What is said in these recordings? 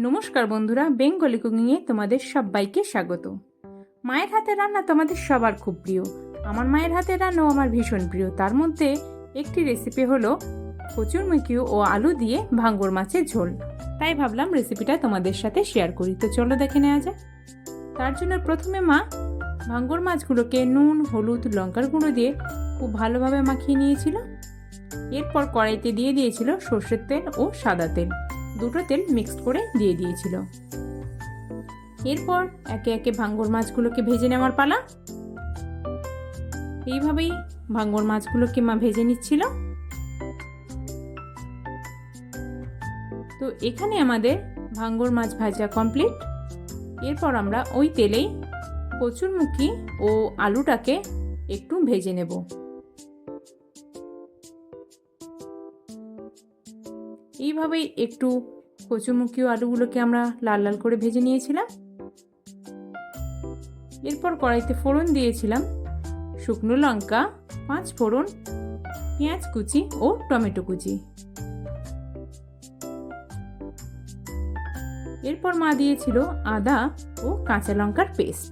নমস্কার বন্ধুরা, বেঙ্গলি কুকিংয়ে তোমাদের সবাইকে স্বাগত। মায়ের হাতের রান্না তোমাদের সবার খুব প্রিয়। আমার মায়ের হাতের রান্নাও আমার ভীষণ প্রিয়। তার মধ্যে একটি রেসিপি হলো কচুরমুখী ও আলু দিয়ে ভাঙ্গর মাছের ঝোল। তাই ভাবলাম রেসিপিটা তোমাদের সাথে শেয়ার করি। তো চলো দেখে নেওয়া যাক। তার জন্য প্রথমে মা ভাঙ্গর মাছগুলোকে নুন, হলুদ, লঙ্কার গুঁড়ো দিয়ে খুব ভালোভাবে মাখিয়ে নিয়েছিল। এরপর কড়াইতে দিয়ে দিয়েছিল সর্ষের তেল ও সাদা তেল। দুটো তেল মিক্সড করে দিয়ে দিয়েছিল। এরপর একে একে ভাঙ্গর মাছগুলোকে ভেজে নেওয়ার পালা। এইভাবেই ভাঙ্গর মাছগুলোকে মা ভেজে নিচ্ছিল। তো এখানে আমাদের ভাঙ্গর মাছ ভাজা কমপ্লিট এরপর আমরা ওই তেলেই কচুরমুখী ও আলুটাকে একটু ভেজে নেব। এইভাবেই একটু কচুমুখী আলুগুলোকে আমরা লাল লাল করে ভেজে নিয়েছিলাম। এরপর কড়াইতে ফোড়ন দিয়েছিলাম, শুকনো লঙ্কা, পাঁচ ফোড়ন, পেঁয়াজ কুচি ও টমেটো কুচি। এরপর মা দিয়েছিল আদা ও কাঁচা লঙ্কার পেস্ট।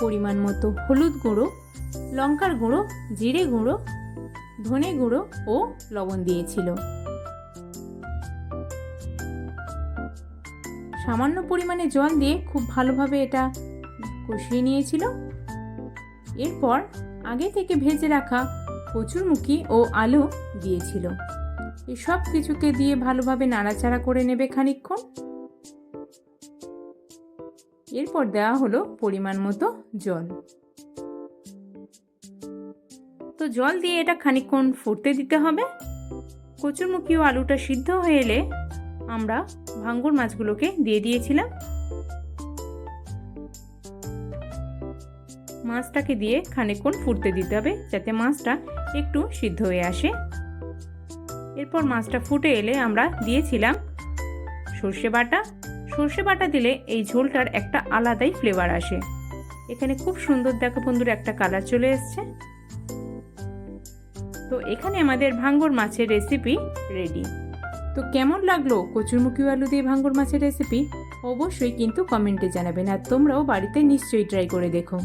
পরিমাণ মতো হলুদ গুঁড়ো লঙ্কার গুঁড়ো, জিরে গুঁড়ো, ধনে গুঁড়ো ও লবণ দিয়েছিল। সামান্য পরিমাণে জল দিয়ে খুব ভালোভাবে এটা কষিয়ে নিয়েছিল। এরপর আগে থেকে ভেজে রাখা কচুরমুখী ও আলু দিয়েছিল। এই সব কিছুকে দিয়ে ভালোভাবে নাড়াচাড়া করে নেবে খানিকক্ষণ। এরপর দেওয়া হলো পরিমাণ মতো জল। তো জল দিয়ে এটা খানিকক্ষণ ফুটতে দিতে হবে। কচুরমুখী ও আলুটা সিদ্ধ হয়ে এলে আমরা ভাঙ্গুর মাছগুলোকে দিয়ে দিয়েছিলাম। মাছটাকে দিয়ে খানিকক্ষণ ফুটতে দিতে হবে যাতে মাছটা একটু সিদ্ধ হয়ে আসে। এরপর মাছটা ফুটে এলে আমরা দিয়েছিলাম সর্ষে বাটা। সর্ষে বাটা দিলে এই ঝোলটার একটা আলাদাই ফ্লেভার আসে। এখানে খুব সুন্দর দেখো বন্ধুর একটা কালার চলে এসছে। তো এখানে আমাদের ভাঙ্গর মাছের রেসিপি রেডি তো কেমন লাগল কচুরমুখী আলু দিয়ে ভাঙ্গর মাছের রেসিপি অবশ্যই কিন্তু কমেন্টে জানাবেন আর তোমরাও বাড়িতে নিশ্চয়ই ট্রাই করে দেখো।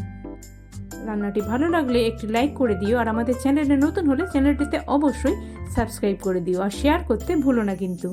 রান্নাটি ভালো লাগলে একটি লাইক করে দিও আর আমাদের চ্যানেলে নতুন হলে চ্যানেলটিতে অবশ্যই সাবস্ক্রাইব করে দিও আর শেয়ার করতে ভুলো না কিন্তু।